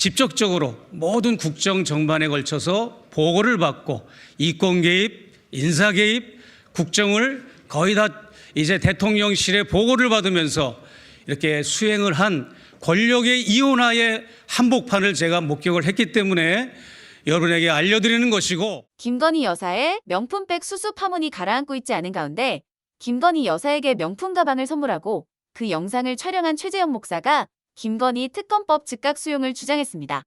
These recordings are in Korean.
직접적으로 모든 국정 정반에 걸쳐서 보고를 받고 이권 개입, 인사 개입, 국정을 거의 다 이제 대통령실에 보고를 받으면서 이렇게 수행을 한 권력의 이혼화의 한복판을 제가 목격을 했기 때문에 여러분에게 알려드리는 것이고 김건희 여사의 명품백 수수 파문이 가라앉고 있지 않은 가운데 김건희 여사에게 명품 가방을 선물하고 그 영상을 촬영한 최재형 목사가 김건희 특검법 즉각 수용을 주장했습니다.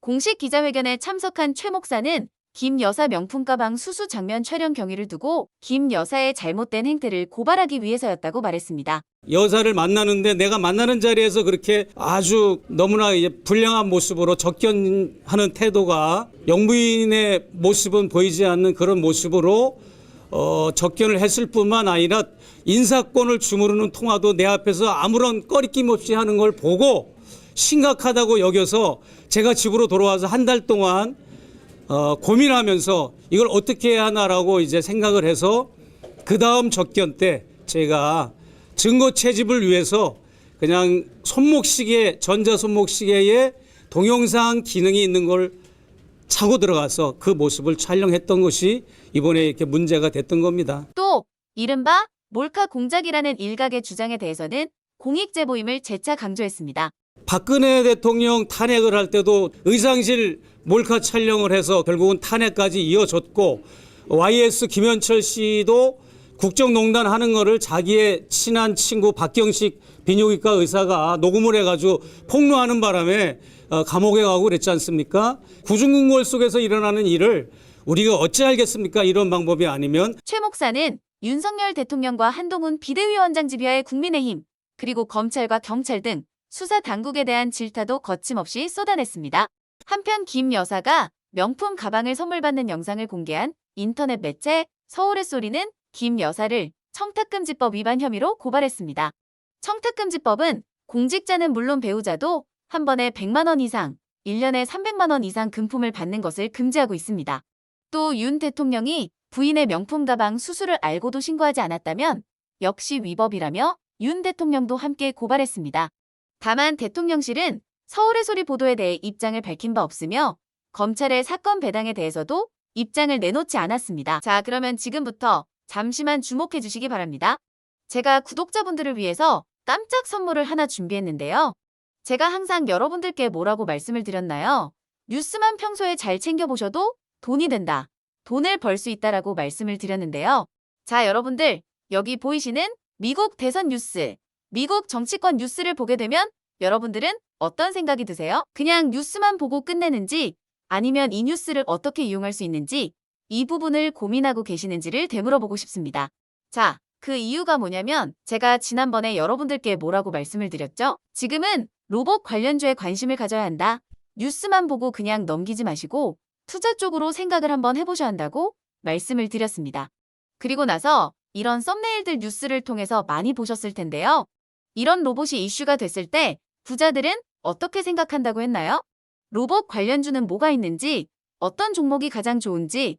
공식 기자회견에 참석한 최 목사는 김 여사 명품 가방 수수 장면 촬영 경위를 두고 김 여사의 잘못된 행태를 고발하기 위해서였다고 말했습니다. 여사를 만나는데 내가 만나는 자리에서 그렇게 아주 너무나 불량한 모습으로 접견하는 태도가 영부인의 모습은 보이지 않는 그런 모습으로 어, 접견을 했을 뿐만 아니라 인사권을 주무르는 통화도 내 앞에서 아무런 꺼리낌 없이 하는 걸 보고 심각하다고 여겨서 제가 집으로 돌아와서 한 달 동안 어, 고민하면서 이걸 어떻게 해야 하나라고 이제 생각을 해서 그 다음 접견 때 제가 증거 채집을 위해서 그냥 손목시계 전자 손목시계에 동영상 기능이 있는 걸 차고 들어가서 그 모습을 촬영했던 것이 이번에 이렇게 문제가 됐던 겁니다. 또 이른바 몰카 공작이라는 일각의 주장에 대해서는 공익 제보임을 재차 강조했습니다. 박근혜 대통령 탄핵을 할 때도 의상실 몰카 촬영을 해서 결국은 탄핵까지 이어졌고 YS 김현철 씨도 국정농단 하는 거를 자기의 친한 친구 박경식 비뇨기과 의사가 녹음을 해가지고 폭로하는 바람에 어, 감옥에 가고 그랬지 않습니까? 구중궁궐 속에서 일어나는 일을 우리가 어찌 알겠습니까? 이런 방법이 아니면 최 목사는 윤석열 대통령과 한동훈 비대위원장 지휘하의 국민의힘 그리고 검찰과 경찰 등 수사 당국에 대한 질타도 거침없이 쏟아냈습니다. 한편 김 여사가 명품 가방을 선물 받는 영상을 공개한 인터넷 매체 서울의 소리는 김 여사를 청탁금지법 위반 혐의로 고발했습니다. 청탁금지법은 공직자는 물론 배우자도 한 번에 100만 원 이상, 1년에 300만 원 이상 금품을 받는 것을 금지하고 있습니다. 또 윤 대통령이 부인의 명품 가방 수수를 알고도 신고하지 않았다면 역시 위법이라며 윤 대통령도 함께 고발했습니다. 다만 대통령실은 서울의 소리 보도에 대해 입장을 밝힌 바 없으며 검찰의 사건 배당에 대해서도 입장을 내놓지 않았습니다. 자, 그러면 지금부터 잠시만 주목해 주시기 바랍니다. 제가 구독자분들을 위해서 깜짝 선물을 하나 준비했는데요. 제가 항상 여러분들께 뭐라고 말씀을 드렸나요? 뉴스만 평소에 잘 챙겨보셔도 돈이 된다. 돈을 벌 수 있다라고 말씀을 드렸는데요. 자, 여러분들, 여기 보이시는 미국 대선 뉴스, 미국 정치권 뉴스를 보게 되면 여러분들은 어떤 생각이 드세요? 그냥 뉴스만 보고 끝내는지 아니면 이 뉴스를 어떻게 이용할 수 있는지 이 부분을 고민하고 계시는지를 되물어보고 싶습니다. 자, 그 이유가 뭐냐면 제가 지난번에 여러분들께 뭐라고 말씀을 드렸죠? 지금은 로봇 관련주에 관심을 가져야 한다. 뉴스만 보고 그냥 넘기지 마시고 투자 쪽으로 생각을 한번 해보셔야 한다고 말씀을 드렸습니다. 그리고 나서 이런 썸네일들 뉴스를 통해서 많이 보셨을 텐데요. 이런 로봇이 이슈가 됐을 때 부자들은 어떻게 생각한다고 했나요? 로봇 관련주는 뭐가 있는지, 어떤 종목이 가장 좋은지,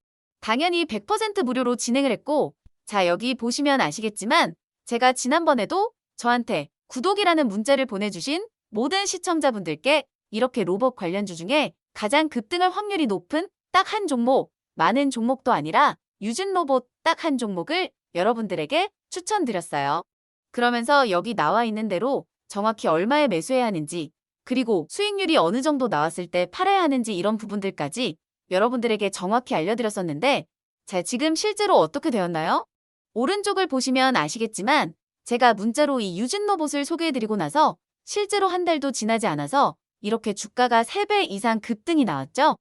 당연히 100% 무료로 진행을 했고, 자, 여기 보시면 아시겠지만, 제가 지난번에도 저한테 구독이라는 문자를 보내주신 모든 시청자분들께 이렇게 로봇 관련주 중에 가장 급등할 확률이 높은 딱 한 종목, 많은 종목도 아니라 유진 로봇 딱 한 종목을 여러분들에게 추천드렸어요. 그러면서 여기 나와 있는 대로 정확히 얼마에 매수해야 하는지, 그리고 수익률이 어느 정도 나왔을 때 팔아야 하는지 이런 부분들까지 여러분들에게 정확히 알려드렸었는데, 자, 지금 실제로 어떻게 되었나요? 오른쪽을 보시면 아시겠지만, 제가 문자로 이 유진 로봇을 소개해드리고 나서 실제로 한 달도 지나지 않아서 이렇게 주가가 3배 이상 급등이 나왔죠.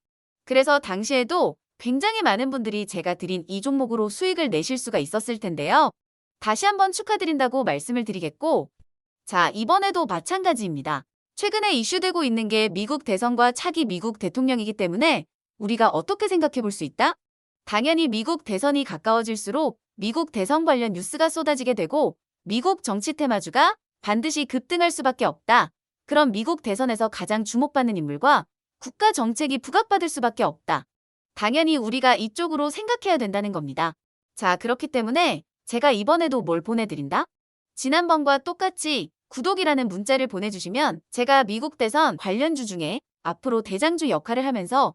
그래서 당시에도 굉장히 많은 분들이 제가 드린 이 종목으로 수익을 내실 수가 있었을 텐데요. 다시 한번 축하드린다고 말씀을 드리겠고, 자, 이번에도 마찬가지입니다. 최근에 이슈되고 있는 게 미국 대선과 차기 미국 대통령이기 때문에 우리가 어떻게 생각해 볼 수 있다? 당연히 미국 대선이 가까워질수록 미국 대선 관련 뉴스가 쏟아지게 되고 미국 정치 테마주가 반드시 급등할 수밖에 없다. 그럼 미국 대선에서 가장 주목받는 인물과 국가 정책이 부각받을 수밖에 없다. 당연히 우리가 이쪽으로 생각해야 된다는 겁니다. 자, 그렇기 때문에 제가 이번에도 뭘 보내드린다? 지난번과 똑같이 구독이라는 문자를 보내주시면 제가 미국 대선 관련주 중에 앞으로 대장주 역할을 하면서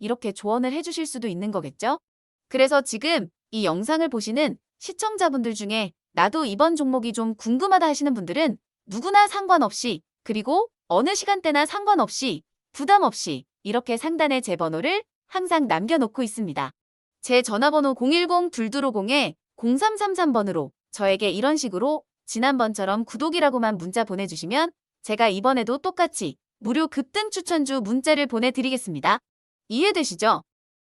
이렇게 조언을 해주실 수도 있는 거겠죠? 그래서 지금 이 영상을 보시는 시청자분들 중에 나도 이번 종목이 좀 궁금하다 하시는 분들은 누구나 상관없이 그리고 어느 시간대나 상관없이 부담 없이 이렇게 상단에 제 번호를 항상 남겨놓고 있습니다. 제 전화번호 010-2250-0333번으로 저에게 이런 식으로 지난번처럼 구독이라고만 문자 보내주시면 제가 이번에도 똑같이 무료 급등 추천주 문자를 보내드리겠습니다. 이해되시죠?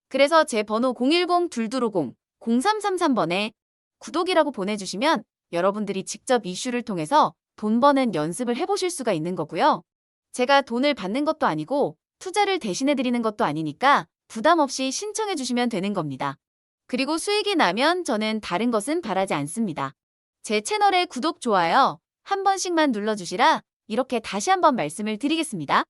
그래서 제 번호 010-2250-0333번에 구독이라고 보내주시면 여러분들이 직접 이슈를 통해서 돈 버는 연습을 해보실 수가 있는 거고요. 제가 돈을 받는 것도 아니고 투자를 대신해드리는 것도 아니니까 부담 없이 신청해 주시면 되는 겁니다. 그리고 수익이 나면 저는 다른 것은 바라지 않습니다. 제 채널에 구독, 좋아요 한 번씩만 눌러주시라 이렇게 다시 한번 말씀을 드리겠습니다.